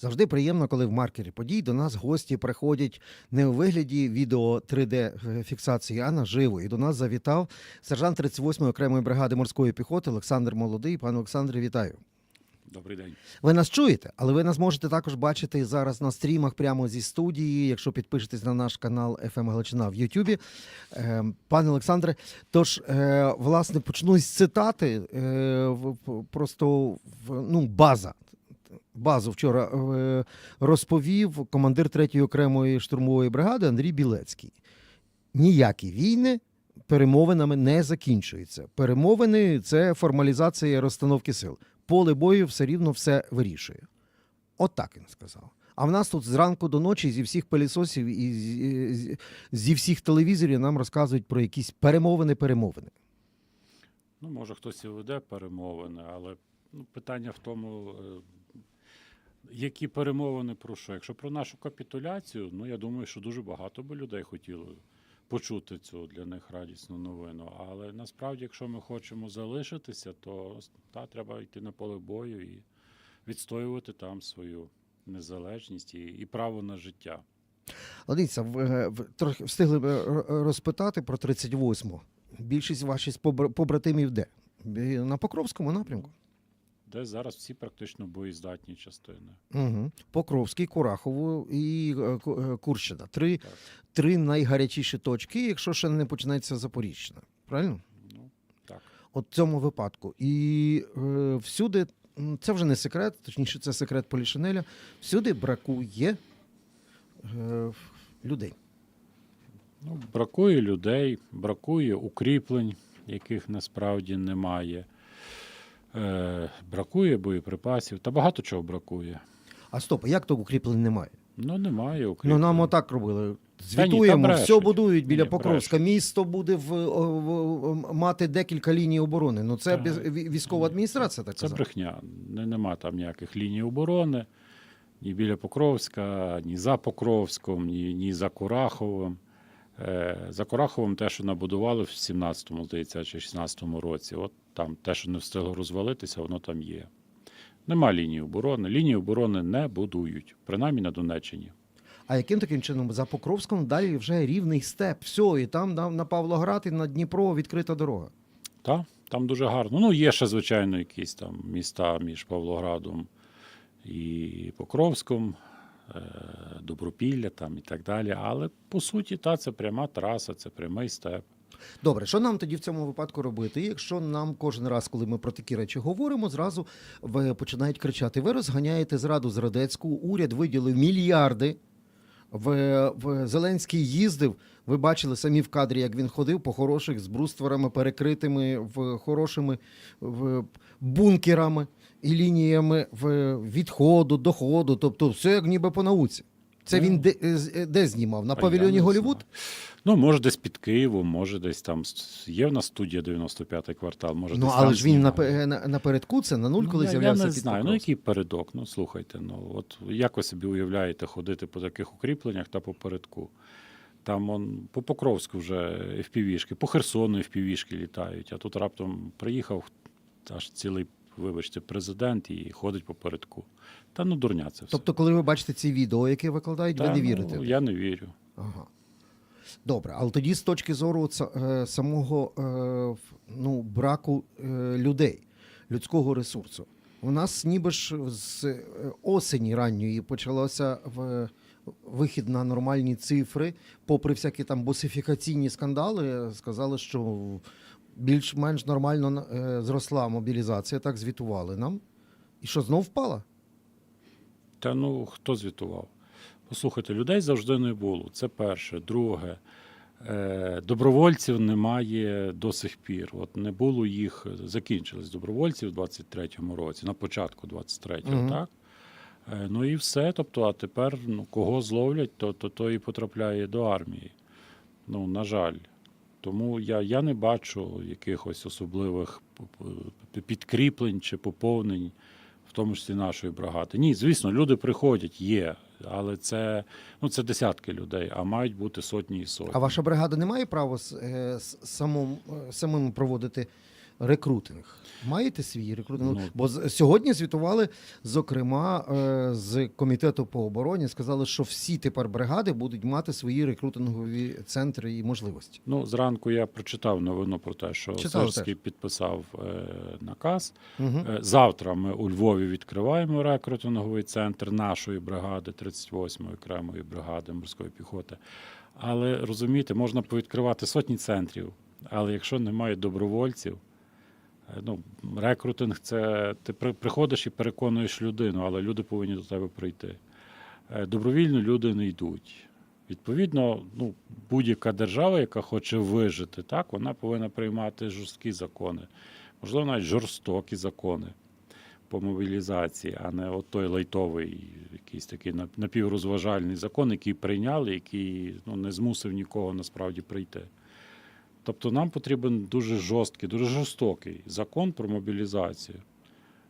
Завжди приємно, коли в маркері подій до нас гості приходять не у вигляді відео 3D-фіксації, а наживо. І до нас завітав сержант 38-ї окремої бригади морської піхоти Олександр Молодий. Пане Олександре, вітаю. Добрий день. Ви нас чуєте, але ви нас можете також бачити зараз на стрімах прямо зі студії, якщо підпишетесь на наш канал FM Галичина в Ютубі. Е, Пане Олександре, тож, е, власне, почну з цитати. Е, Просто ну, база. Базу вчора е, розповів командир 3-ї окремої штурмової бригади Андрій Білецький. Ніякі війни перемовинами не закінчуються. Перемовини це формалізація розстановки сил поле бою все рівно все вирішує. От так він сказав. А в нас тут зранку до ночі зі всіх пилісосів і зі- зі- всіх телевізорів нам розказують про якісь перемовини, перемовини. Ну, може, хтось і веде перемовини, але ну, питання в тому, е, які перемовини про що. Якщо про нашу капітуляцію, ну я думаю, що дуже багато би людей хотіло почути цю для них радісну новину. Але насправді, якщо ми хочемо залишитися, то та, треба йти на поле бою і відстоювати там свою незалежність і, і право на життя. Дивіться, в- е, трохи встигли е, розпитати про 38-му. Більшість ваших побратимів де? На Покровському напрямку. Де зараз всі практично боєздатні частини. Угу. Покровський, Курахово і е, е, Курщина. Три, Так. три найгарячіші точки, якщо ще не починається Запоріжжя. Правильно? Ну, так. От в цьому випадку. І е, всюди, це вже не секрет, точніше, це секрет Полішинеля, всюди бракує е, людей. Ну, бракує людей, бракує укріплень, яких насправді немає. Е, бракує боєприпасів, та багато чого бракує. А стоп, а як то укріплень немає? Ну, немає укріплень. Ну нам отак робили. Звітуємо, все будують біля Ні, Покровська. брешуть. Місто буде в, в- мати декілька ліній оборони. Ну це Та, військова адміністрація так Це казала. брехня. Не, нема там ніяких ліній оборони, ні біля Покровська, ні за Покровськом, ні, ні за Кураховим. Е, за Кураховим те, що набудували в 17-му, здається, чи 16-му році. От там те, що не встигло розвалитися, воно там є. Нема лінії оборони. Лінії оборони не будують, принаймні на Донеччині. А яким таким чином за Покровськом далі вже рівний степ. Все, і там на, на Павлоград і на Дніпро відкрита дорога. Та, там дуже гарно. Ну, є ще, звичайно, якісь там міста між Павлоградом і Покровськом, Добропілля там і так далі. Але по суті, та, це пряма траса, це прямий степ. Добре, що нам тоді в цьому випадку робити? Якщо нам кожен раз, коли ми про такі речі говоримо, зразу починають кричати: ви розганяєте зраду з Радецьку, уряд виділив мільярди. В, в Зеленський їздив. Ви бачили самі в кадрі, як він ходив по хороших з брустворами перекритими в хорошими в, бункерами і лініями в відходу, доходу. Тобто, все як ніби по науці. Це Ну, він де, е, де знімав? На павільйоні Голівуд? Ну, може, десь під Києвом, може, десь там є в нас студія 95-й квартал. Може, Ну, десь але ж він на, на, напередку це на нуль, Ну, коли я, з'являвся я не під знаю. Ну, який передок? Ну, слухайте, ну от як ви собі уявляєте ходити по таких укріпленнях та по передку? Там он, по Покровську вже FPV-шки, по Херсону FPV-шки літають, а тут раптом приїхав аж цілий, вибачте, президент і ходить по передку. Та ну дурня це все. Тобто, коли ви бачите ці відео, які викладають, Та, ви не ну, вірите? Я не вірю. Ага. Добре, але тоді з точки зору е, самого е, ну, браку е, людей, людського ресурсу. У нас ніби ж з осені ранньої почалося в вихід на нормальні цифри, попри всякі там босифікаційні скандали, сказали, що більш-менш нормально е, зросла мобілізація, так звітували нам. І що знов впала? Та ну хто звітував? Послухайте, людей завжди не було. Це перше. Друге, е, добровольців немає до сих пір. От не було їх, закінчились добровольці в 23-му році, на початку 23-го, Мгм. так? Е, ну і все. Тобто, а тепер ну, кого зловлять, то, то, то і потрапляє до армії. Ну, на жаль. Тому я, я не бачу якихось особливих підкріплень чи поповнень в тому числі нашої бригади. Ні, звісно, люди приходять, є, але це, ну, це десятки людей, а мають бути сотні і сотні. А ваша бригада не має права е, самому, е, самим проводити рекрутинг. Маєте свій рекрутинг? Ну. Бо сьогодні звітували, зокрема, е, з комітету по обороні, сказали, що всі тепер бригади будуть мати свої рекрутингові центри і можливості. Ну, зранку я прочитав новину про те, що Читав Сирський підписав е, наказ. Угу. Завтра ми у Львові відкриваємо рекрутинговий центр нашої бригади, 38-ї окремої бригади морської піхоти. Але розумієте, можна повідкривати сотні центрів, але якщо немає добровольців, ну, рекрутинг це ти приходиш і переконуєш людину, але люди повинні до тебе прийти. Е, Добровільно люди не йдуть. Відповідно, ну, будь-яка держава, яка хоче вижити, так, вона повинна приймати жорсткі закони, можливо, навіть жорстокі закони по мобілізації, а не от той лайтовий, якийсь такий нап- напіврозважальний закон, який прийняли, який ну, не змусив нікого насправді прийти. Тобто нам потрібен дуже жорсткий, дуже жорстокий закон про мобілізацію.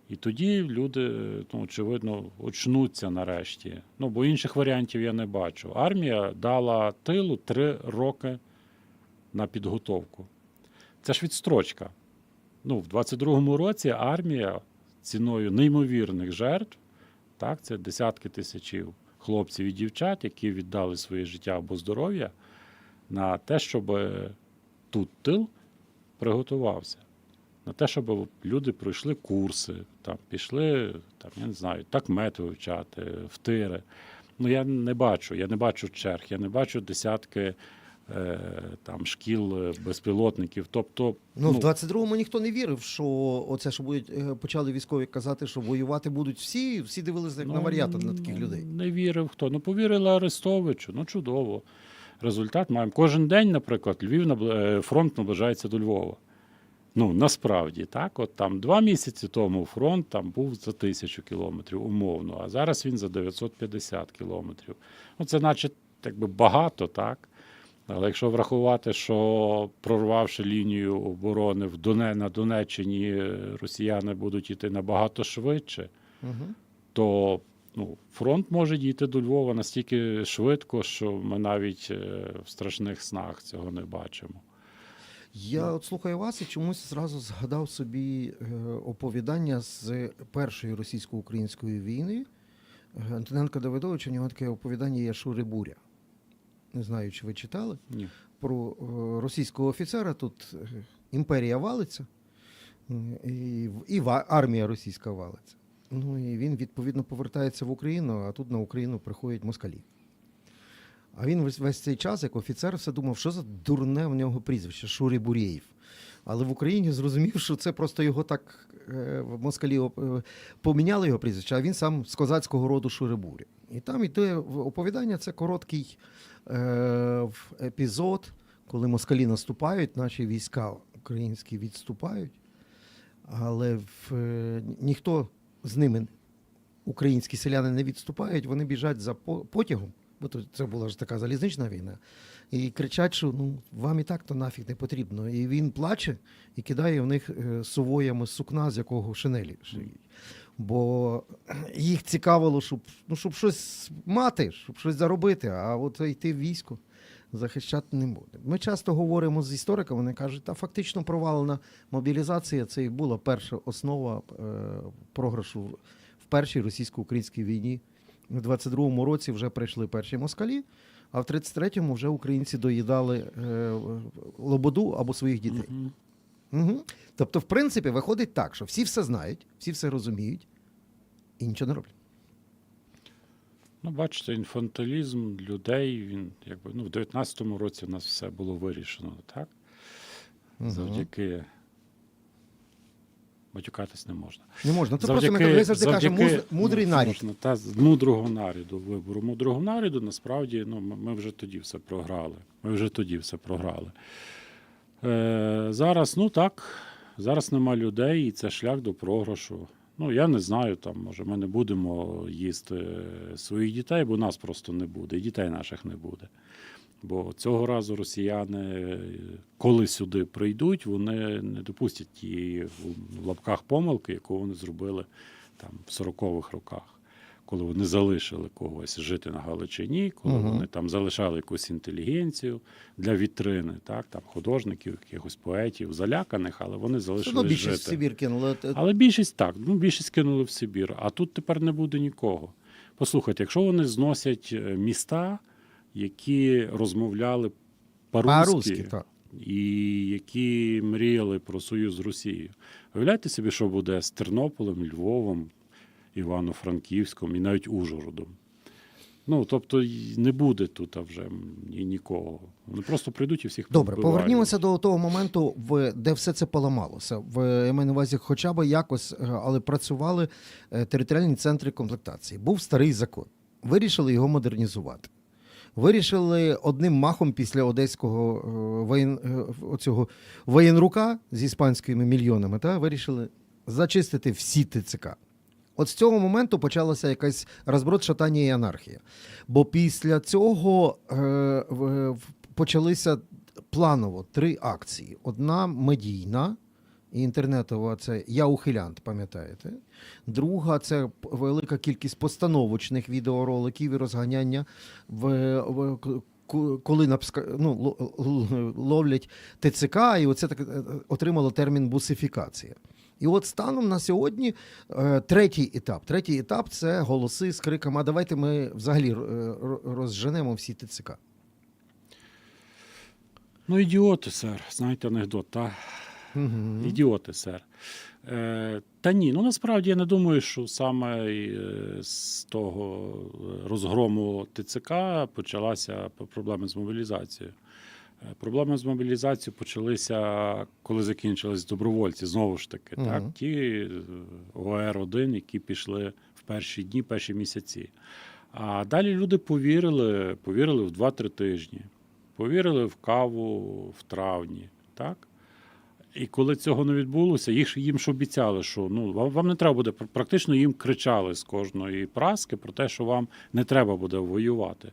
І тоді люди, ну, очевидно, очнуться нарешті. Ну, бо інших варіантів я не бачу. Армія дала тилу три роки на підготовку. Це ж відстрочка. Ну, в 22-му році армія ціною неймовірних жертв, так, це десятки тисячів хлопців і дівчат, які віддали своє життя або здоров'я на те, щоб тут тил приготувався на те, щоб люди пройшли курси, там, пішли, там, я не знаю, так мет вивчати, в тири. Ну, я не бачу, я не бачу черг, я не бачу десятки е, там, шкіл безпілотників. Тобто, Ну, в 22-му ніхто не вірив, що оце, що будуть е, почали військові казати, що воювати будуть всі. Всі дивилися як на варіата на таких ну, людей. Не вірив хто. Ну, повірили Арестовичу, ну чудово. Результат маємо. Кожен день, наприклад, Львів е, фронт наближається до Львова. Ну, насправді, так, от там два місяці тому фронт там був за тисячу кілометрів, умовно, а зараз він за 950 кілометрів. Ну, це наче так би багато, так. Але якщо врахувати, що прорвавши лінію оборони в Доне, на Донеччині, росіяни будуть йти набагато швидше, Угу. то ну, фронт може дійти до Львова настільки швидко, що ми навіть е, в страшних снах цього не бачимо. Я от слухаю вас і чомусь зразу згадав собі е, оповідання з першої російсько-української війни. Е, Антоненка Давидовича, у нього таке оповідання є Шури Буря. Не знаю, чи ви читали. Ні. Про російського офіцера тут імперія валиться, і армія російська валиться. Ну і він відповідно повертається в Україну, а тут на Україну приходять москалі. А він весь, цей час, як офіцер, все думав, що за дурне в нього прізвище Шурі Бурєєв. Але в Україні зрозумів, що це просто його так е, в москалі е, поміняли його прізвище, а він сам з козацького роду Шурибуря. І там йде оповідання, це короткий е, епізод, коли москалі наступають, наші війська українські відступають, але в, ніхто з ними, українські селяни, не відступають, вони біжать за потягом, бо то це була ж така залізнична війна, і кричать, що ну, вам і так то нафіг не потрібно. І він плаче і кидає в них е, сувоями сукна, з якого шинелі шиють. Бо їх цікавило, щоб, ну, щоб щось мати, щоб щось заробити, а от йти в військо захищати не буде. Ми часто говоримо з істориками, вони кажуть, та фактично провалена мобілізація це і була перша основа е, програшу в першій російсько-українській війні. У 22-му році вже прийшли перші москалі, а в 33-му вже українці доїдали е, лободу або своїх дітей. Мгм. Угу. Тобто, в принципі, виходить так, що всі все знають, всі все розуміють і нічого не роблять. Ну, бачите, інфантилізм людей, він якби ну, в 19-му році у нас все було вирішено, так? Мгм. Завдяки. Матюкатись не можна. Не можна. Це просто ми, завжди кажемо мудрий ну, нарід. можна, та, з мудрого наряду, вибору мудрого наряду, насправді, ну, ми, ми вже тоді все програли. Ми вже тоді все програли. Е, зараз, ну так, зараз нема людей, і це шлях до програшу. Ну, я не знаю, там, може, ми не будемо їсти своїх дітей, бо нас просто не буде, і дітей наших не буде. Бо цього разу росіяни, коли сюди прийдуть, вони не допустять тієї в лапках помилки, яку вони зробили там в 40-х роках. Коли вони залишили когось жити на Галичині, коли Мгм. вони там залишали якусь інтелігенцію для вітрини, так, там художників, якихось поетів, заляканих, але вони залишили одно більшість в. Сибір кинули. Е, Але більшість так, ну більшість кинули в Сибір, а тут тепер не буде нікого. Послухайте, якщо вони зносять е, міста, які розмовляли По-русски, по-русски, так. і які мріяли про союз з Росією. Уявляєте собі, що буде з Тернополем, Львовом, Івано-Франківськом і навіть Ужгородом. Ну, тобто не буде тут а вже ні, нікого. Вони просто прийдуть і всіх Добре, повбивають. повернімося до того моменту, де все це поламалося. В я маю на увазі, хоча б якось, е, але працювали е, територіальні центри комплектації. Був старий закон. Вирішили його модернізувати. Вирішили одним махом після одеського е, воєн, оцього воєнрука з іспанськими мільйонами, та вирішили зачистити всі ТЦК. От з цього моменту почалася якась розброд, шатання і анархія. Бо після цього е, в- почалися планово три акції: одна медійна. і Інтернетова це я ухилянт, пам'ятаєте? Друга це велика кількість постановочних відеороликів і розганяння в, в коли напска- ну, ловлять ТЦК, і оце так е, отримало термін бусифікація. І от станом на сьогодні е, третій етап. Третій етап це голоси з криками: а давайте ми взагалі е, розженемо всі ТЦК. Ну, ідіоти, сер. Знаєте анекдот, та? Мгм. Ідіоти, сер. Е, та ні, ну насправді я не думаю, що саме е, з того розгрому ТЦК почалася проблема з мобілізацією. Е, Проблеми з мобілізацією почалися, коли закінчились добровольці. Знову ж таки, так, ті е, ОР-1, які пішли в перші дні, перші місяці. А далі люди повірили, повірили в 2-3 тижні, повірили в каву в травні. Так? І коли цього не відбулося, їх їм ж обіцяли, що ну вам, вам не треба буде практично їм кричали з кожної праски про те, що вам не треба буде воювати.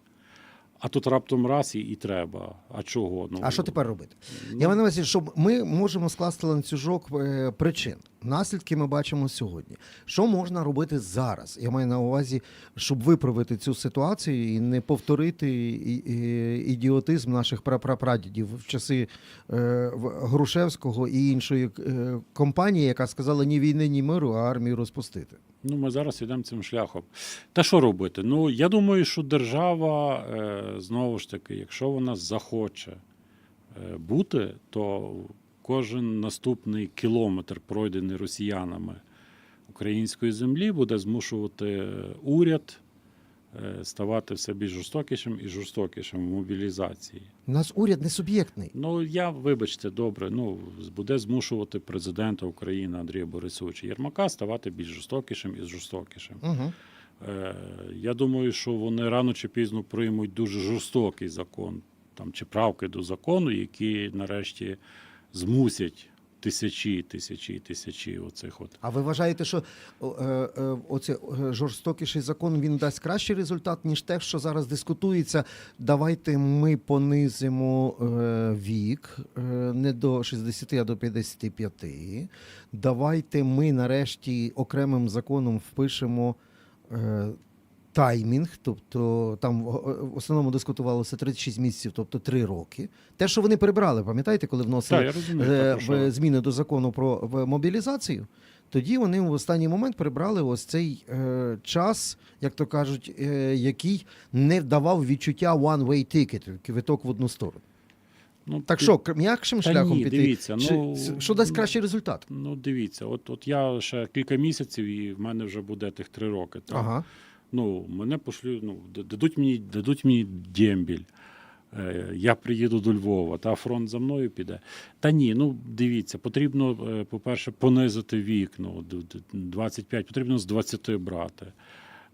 А тут раптом раз і, і треба. А чого? Ну А що тепер робити? ну, Я маю на увазі, щоб ми можемо скласти ланцюжок е, причин. Наслідки ми бачимо сьогодні. Що можна робити зараз? Я маю на увазі, щоб виправити цю ситуацію і не повторити і- і- ідіотизм наших прапрапрадідів в часи е, в- Грушевського і іншої е, компанії, яка сказала ні війни, ні миру, а армію розпустити. Ну, ми зараз йдемо цим шляхом. Та що робити? Ну, я думаю, що держава, е, знову ж таки, якщо вона захоче е, бути, то кожен наступний кілометр, пройдений росіянами української землі, буде змушувати е, уряд ставати все більш жорстокішим і жорстокішим в мобілізації. У нас уряд не суб'єктний. Ну, я, вибачте, добре, ну, буде змушувати президента України Андрія Борисовича Єрмака ставати більш жорстокішим і жорстокішим. Угу. Е, Я думаю, що вони рано чи пізно приймуть дуже жорстокий закон, там чи правки до закону, які нарешті змусять тисячі, тисячі, тисячі оцих от. А ви вважаєте, що е, е, оце е, жорстокіший закон він дасть кращий результат, ніж те, що зараз дискутується? Давайте ми понизимо е, вік е, не до 60, а до 55. Давайте ми нарешті окремим законом впишемо. Таймінг, тобто там в в основному дискутувалося 36 місяців, тобто 3 роки. Те, що вони прибрали, пам'ятаєте, коли вносили Так, розумію, е, так, в зміни до закону про мобілізацію, тоді вони в останній момент прибрали ось цей е, час, як то кажуть, е, який не давав відчуття one-way ticket, квиток в одну сторону. Ну, Так що, м'якшим шляхом ні, піти? дивіться, Чи- ну, що дасть кращий результат? Ну, дивіться, от, от я ще кілька місяців, і в мене вже буде тих три роки. Так? Ага. Ну, мене пошлю, ну, дадуть мені, дадуть мені дембіль. Е, Я приїду до Львова, та фронт за мною піде. Та ні, ну дивіться, потрібно, е, по-перше, понизити вік. Д- д- 25, потрібно з 20 брати.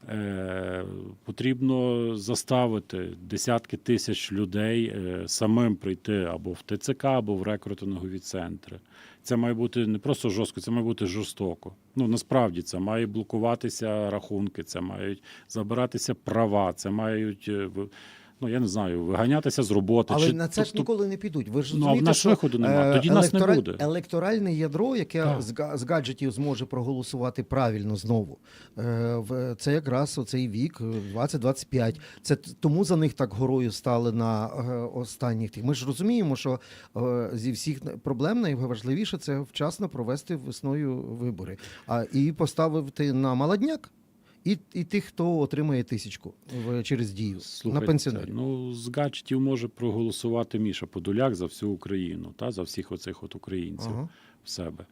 Е, Потрібно заставити десятки тисяч людей самим прийти або в ТЦК, або в рекрутингові центри. Це має бути не просто жорстко, це має бути жорстоко. Ну насправді це має блокуватися рахунки, це мають забиратися права, це мають е, ну я не знаю, виганятися з роботи. Але чи на це ж ніколи не підуть. Ви ж Ну, а в нас що, виходу е, Тоді нас не буде. Електоральне ядро, яке Так. з, з гаджетів зможе проголосувати правильно знову. Е, в- Це якраз оцей вік, е, 20-25. Це тому за них так горою стали на е, останніх тих. Ми ж розуміємо, що е, зі всіх проблем найважливіше це вчасно провести весною вибори, а і поставити на молодняк. І, і тих, хто отримає тисячку через дію Слухайте, на пенсіонерів. Ну, з гаджетів може проголосувати Міша Подоляк за всю Україну, та, за всіх оцих от українців Ага. в себе.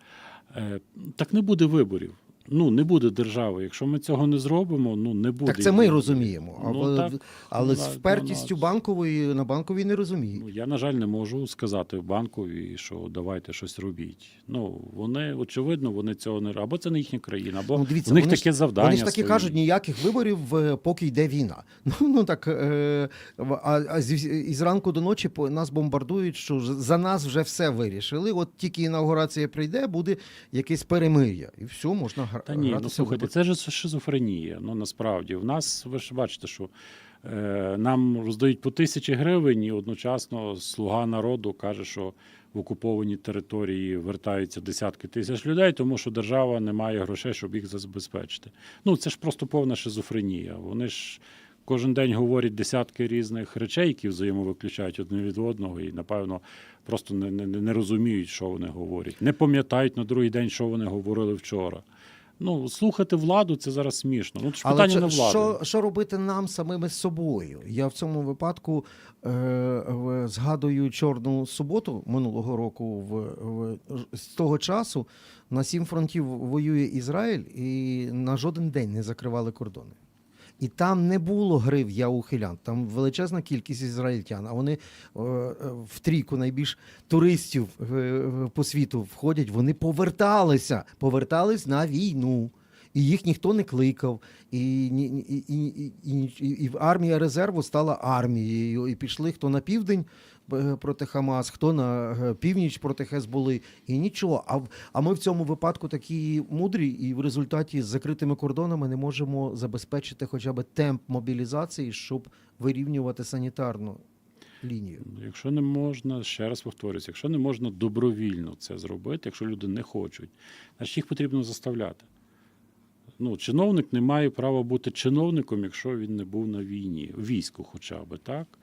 Е, так не буде виборів. Ну, не буде держави. Якщо ми цього не зробимо, ну не буде. Так це ми розуміємо. Ну, але так, але ну, з впертістю ну, банкової на банковій не розуміють. Ну, я, на жаль, не можу сказати банкові, що давайте щось робіть. Ну, вони, очевидно, вони цього не або це не їхня країна, або Ну, дивіться, в них вони ж- таке завдання. Вони ж таки свої. кажуть, ніяких виборів, е, поки йде війна. Ну, ну так, е, а, а зі, і зранку до ночі по- нас бомбардують, що за нас вже все вирішили. От тільки інаугурація прийде, буде якесь перемир'я. І все, можна гра- Та ні, ну слухайте, це ж шизофренія. Ну насправді в нас ви ж бачите, що е, нам роздають по тисячі гривень, і одночасно слуга народу каже, що в окуповані території вертаються десятки тисяч людей, тому що держава не має грошей, щоб їх забезпечити. Ну це ж просто повна шизофренія. Вони ж. Кожен день говорять десятки різних речей, які взаємовиключають одне від одного, і напевно просто не, не, не розуміють, що вони говорять, не пам'ятають на другий день, що вони говорили вчора. Ну, слухати владу це зараз смішно. Ну, це питання на владу. що, що робити нам самими з собою? Я в цьому випадку е, згадую Чорну суботу минулого року. В, в, з того часу на сім фронтів воює Ізраїль, і на жоден день не закривали кордони. І там не було гри в я ухилян. Там величезна кількість ізраїльтян. А вони е, в трійку найбільш туристів е, е, по світу входять. Вони поверталися, повертались на війну. І їх ніхто не кликав, і, і, і, і, і, і армія резерву стала армією. І пішли хто на південь проти Хамас, хто на е, північ проти Хезболи. І нічого. А, а ми в цьому випадку такі мудрі, і в результаті з закритими кордонами не можемо забезпечити хоча б темп мобілізації, щоб вирівнювати санітарну лінію. Якщо не можна, ще раз повторюся, якщо не можна добровільно це зробити, якщо люди не хочуть, значить їх потрібно заставляти. Ну, чиновник не має права бути чиновником, якщо він не був на війні, війську хоча б, так?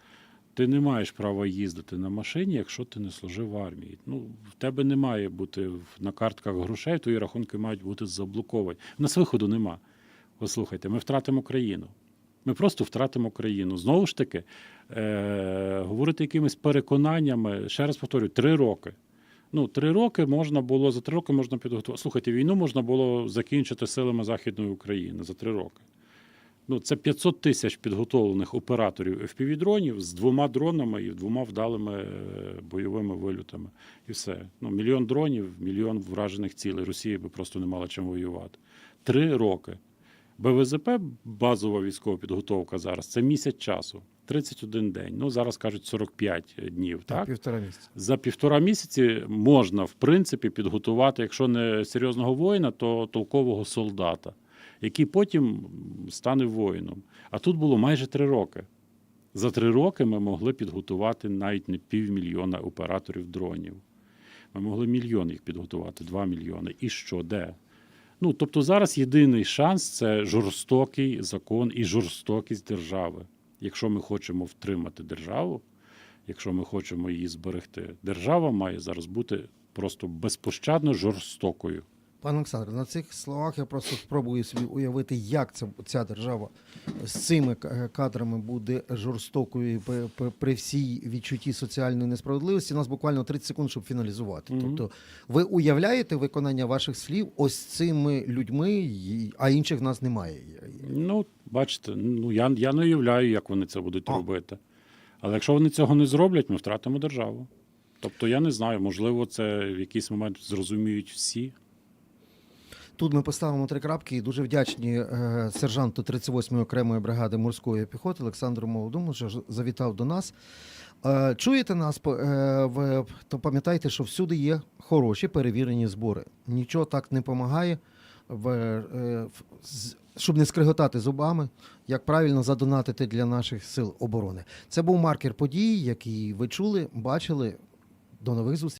Ти не маєш права їздити на машині, якщо ти не служив в армії. Ну, в тебе не має бути на картках грошей, твої рахунки мають бути заблоковані. У нас виходу нема. Послухайте, ми втратимо країну. Ми просто втратимо країну. Знову ж таки, е- говорити якимись переконаннями, ще раз повторюю, три роки. Ну, три роки можна було, за три роки можна підготувати. Слухайте, війну можна було закінчити силами Західної України за три роки. Ну, це 500 тисяч підготовлених операторів FPV-дронів з двома дронами і двома вдалими е, бойовими вильотами. І все. Ну, мільйон дронів, мільйон вражених цілей. Росія би просто не мала чим воювати. Три роки. БВЗП, базова військова підготовка зараз, це місяць часу, 31 день. Ну, зараз кажуть 45 днів. Так? півтора місяця. За півтора місяці можна, в принципі, підготувати, якщо не серйозного воїна, то толкового солдата, який потім стане воїном. А тут було майже три роки. За три роки ми могли підготувати навіть не півмільйона операторів дронів. Ми могли мільйон їх підготувати, два мільйони. І що, де? Ну, тобто зараз єдиний шанс це жорстокий закон і жорстокість держави. Якщо ми хочемо втримати державу, якщо ми хочемо її зберегти, держава має зараз бути просто безпощадно жорстокою. Пане Олександре, на цих словах я просто спробую собі уявити, як це, ця держава з цими кадрами буде жорстокою при, всій відчутті соціальної несправедливості. У нас буквально 30 секунд, щоб фіналізувати. Мгм. Тобто, ви уявляєте виконання ваших слів ось цими людьми, а інших в нас немає. Ну, бачите, ну я, я не уявляю, як вони це будуть А. робити. Але якщо вони цього не зроблять, ми втратимо державу. Тобто, я не знаю, можливо, це в якийсь момент зрозуміють всі. Тут ми поставимо три крапки і дуже вдячні е, сержанту 38-ї окремої бригади морської піхоти Олександру Молодому, що завітав до нас. Е, чуєте нас, е, то пам'ятайте, що всюди є хороші перевірені збори. Нічого так не допомагає. щоб не скриготати зубами, як правильно задонатити для наших сил оборони. Це був маркер подій, який ви чули, бачили. До нових зустрічей.